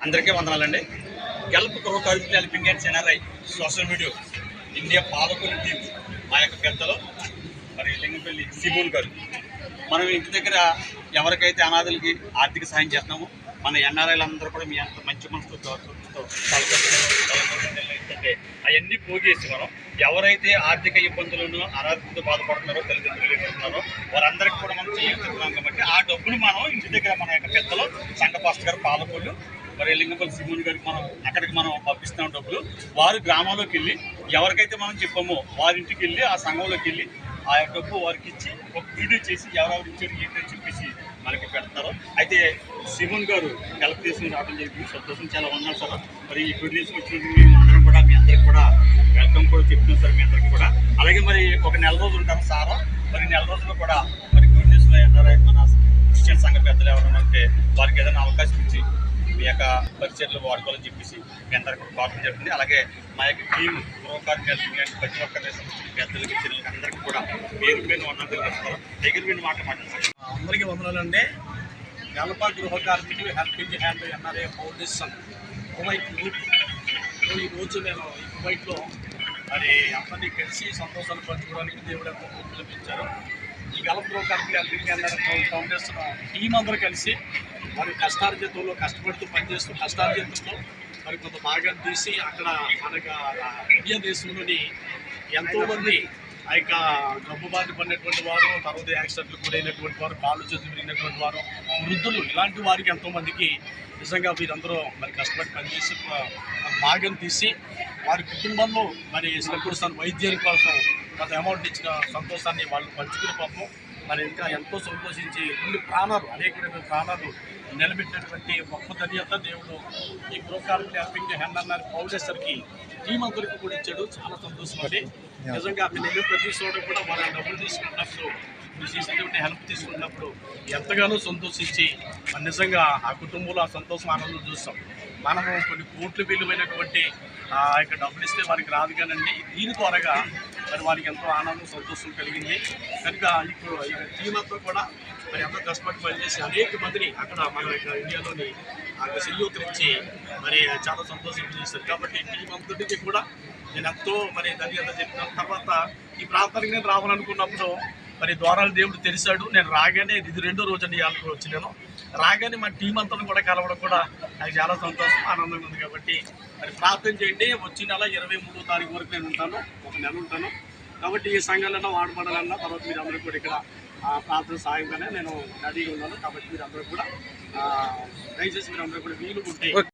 అందరికీ వందనాలండి. గెలుపు గృహ కార్మికులు helping and NRI social media India పాలకుల టీం మా యొక్క పెద్దలు మరి లింగపల్లి సిబూన్ గారు. మనం ఇంటి దగ్గర ఎవరికైతే అనాథులకి ఆర్థిక సహాయం చేస్తున్నామో మన ఎన్ఆర్ఐలు అందరూ కూడా మీ అంత మంచి మనసుతో ఏంటంటే అవన్నీ పోగేసి మనం ఎవరైతే ఆర్థిక ఇబ్బందులను అనారోగ్యంతో బాధపడుతున్నారో తల్లిదండ్రులు ఇస్తున్నారో వారందరికీ కూడా మనం చేస్తున్నాం కాబట్టి ఆ డబ్బులు మనం ఇంటి దగ్గర మన యొక్క పెద్దలు సంఘ పాస్టర్ పాలకులు మరి లింగపల్లి సింహుని గారికి మనం మనం పంపిస్తున్నాం డబ్బులు. వారు గ్రామంలోకి వెళ్ళి ఎవరికైతే మనం చెప్పామో వారింటికి వెళ్ళి ఆ సంఘంలోకి వెళ్ళి ఆ యొక్క డబ్బు వారికి ఇచ్చి ఒక వీడియో చేసి ఎవరెవరు ఇచ్చారు ఏంటని చెప్పేసి మనకి పెడతారు. అయితే శివన్ గారు హెల్ప్ తీసుకుని రావడం జరిగింది. సంతోషం చాలా ఉన్నారు సార్. మరి ఈ గుడ్ న్యూస్ వచ్చినందుకు మేము అందరం కూడా మీ అందరికి కూడా వెల్కమ్ కూడా చెప్తున్నాం సార్ మీ అందరికి కూడా. అలాగే మరి ఒక నెల రోజులు ఉంటారు సార్. మరి నెల రోజులు కూడా మరి గుడ్ న్యూస్ మన క్రిస్టియన్ సంఘ పెద్దలు ఎవరైనా ఉంటే వారికి ఏదైనా అవకాశం ఇచ్చి మీ యొక్క పరిచయలు వాడుకోవాలని చెప్పేసి మీ అందరికీ కోరడం జరుగుతుంది అలాగే మా యొక్క టీం గృహకార్యాలు ప్రతి ఒక్క పెద్దలకి చిన్నలకి అందరికీ కూడా పేరు పేరు వందలు తెలుస్తారు దగ్గర మీరు మాట మాట్లాడతారు అందరికీ వందనాలండి గల్ప గృహ కార్మికులు helping hand NRA foundation Kuwait group. ఈరోజు నేను ఈ కువైట్లో మరి అందరినీ కలిసి సంతోషాలు పంచుకోవడానికి దేవుడు ఎంతో పిలిపించారు ఈ గల్ప గృహ కార్మికులు హెల్పింగ్ హ్యాండ్ ఫౌండేషన్ టీం అందరూ కలిసి మరి కష్టార్జితంలో కష్టపడుతూ పనిచేస్తూ కష్టార్జితంలో మరి కొంత భాగం తీసి అక్కడ మనకు ఇండియా దేశంలోని ఎంతోమంది ఆ యొక్క డబ్బు బాధ పడినటువంటి వారు తర్వాత యాక్సిడెంట్లు గురైనటువంటి వారు కాళ్ళు చేతులు విరిగినటువంటి వారు వృద్ధులు ఇలాంటి వారికి ఎంతోమందికి నిజంగా వీరందరూ మరి కష్టపడి పనిచేసి భాగం తీసి వారి కుటుంబంలో మరి శ్రీకృష్ణ వైద్యానికి కోసం కొంత అమౌంట్ ఇచ్చిన సంతోషాన్ని వాళ్ళు పంచుకుని పాపం. మరి ఇంకా ఎంతో సంతోషించి రెండు ప్రాణాలు అనేకమైన ప్రాణాలు నిలబెట్టినటువంటి గొప్ప ధన్యత దేవుడు. ఈ హెల్పింగ్ హ్యాండ్ అన్నారు ఫౌండేషన్కి టీం అందరికి కూడా ఇచ్చాడు. చాలా సంతోషం అండి. నిజంగా మీ దగ్గర ప్రతి చోట కూడా వాళ్ళ డబ్బులు తీసుకున్నప్పుడు మీరు చేసినటువంటి హెల్ప్ తీసుకున్నప్పుడు ఎంతగానో సంతోషించి మరి నిజంగా ఆ కుటుంబంలో ఆ సంతోషం ఆనందం చూస్తాం. మనము కొన్ని కోట్లు విలువైనటువంటి ఆ యొక్క డబ్బులు ఇస్తే వారికి రాదు కానండి. దీని ద్వారాగా మరి వారికి ఎంతో ఆనందం సంతోషం కలిగింది. కనుక ఇప్పుడు ఈ టీం అంతా కూడా మరి ఎంతో కష్టపడి పనిచేసి అనేక మందిని అక్కడ మన యొక్క ఇండియాలోని ఆ మరి చాలా సంతోషం చేశారు కాబట్టి టీం అంతటికి కూడా నేను ఎంతో మరి ధన్యత చెప్పిన తర్వాత ఈ ప్రాంతానికి నేను రావాలనుకున్నప్పుడు మరి ద్వారాలు దేవుడు తెలిసాడు. నేను రాగానే ఇది రెండో రోజు అండి ఇవాళ వచ్చినాను. రాగానే మా టీం అంతా కూడా కలవడం కూడా నాకు చాలా సంతోషం ఆనందంగా ఉంది కాబట్టి మరి ప్రార్థన చేయండి. వచ్చే నెల ఇరవై మూడో తారీఖు వరకు నేను ఉంటాను. ఒక నెల ఉంటాను. కాబట్టి ఈ సంఘాలన్నా వాడబడాలన్నా తర్వాత మీరు అందరూ కూడా ఇక్కడ ప్రార్థన సాయంగానే నేను రెడీగా ఉన్నాను. కాబట్టి మీరు అందరూ కూడా దయచేసి మీరు అందరూ కూడా వీలు ఉంటే